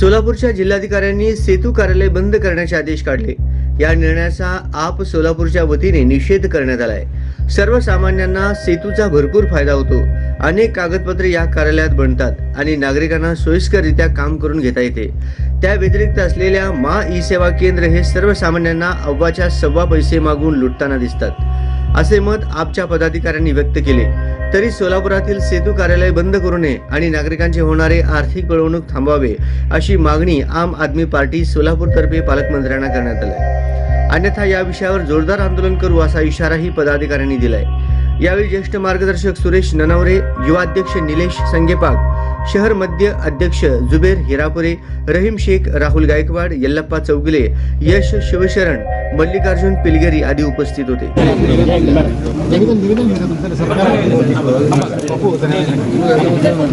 सोलापूरच्या जिल्हाधिकाऱ्यांनी सेतू कार्यालय बंद करण्याचे आदेश काढले. या निर्णयाचा आप सोलापूरच्या वतीने निषेध करण्यात आलाय. सर्वसामान्यांना सेतूचा भरपूर फायदा होतो. अनेक कागदपत्रे या कार्यालयात बनतात आणि नागरिकांना सोयीस्कररित्या काम करून घेता येते. त्या व्यतिरिक्त असलेल्या मा ई सेवा केंद्र हे सर्वसामान्यांना अव्वाच्या सव्वा पैसे मागून लुटताना दिसतात. असे मत आपच्या पदाधिकाऱ्यांनी व्यक्त केले. तरी सोलापुरातील सेतू कार्यालय बंद करू नये आणि नागरिकांचे होणारे आर्थिक पिळवणूक थांबवावे अशी मागणी आम आदमी पार्टी सोलापूरतर्फे पालकमंत्र्यांना करण्यात आली अन्यथा या विषयावर जोरदार आंदोलन करू असा इशाराही पदाधिकाऱ्यांनी दिलाय. यावेळी ज्येष्ठ मार्गदर्शक सुरेश ननवरे युवा अध्यक्ष निलेश संगेपाग शहर मध्य अध्यक्ष जुबेर हिरापुरे रहीम शेख राहुल गायकवाड यल्लप्पा चौगुले यश शिवशरण मल्लिकार्जुन पिलगरी आदी उपस्थित होते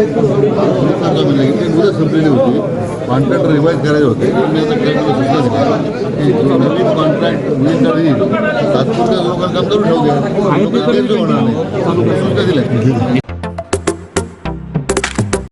तो या संपलेली होती कॉन्ट्रॅक्ट रिवाईज करायचे होते मी आता कलेक्टरला सूचना दिली की जो नवीन कॉन्ट्रॅक्ट नवीन मिळणार येईल तात्पुरत्या लोकांना काम करून ठेवू द्या होणार नाही. सूचना दिल्या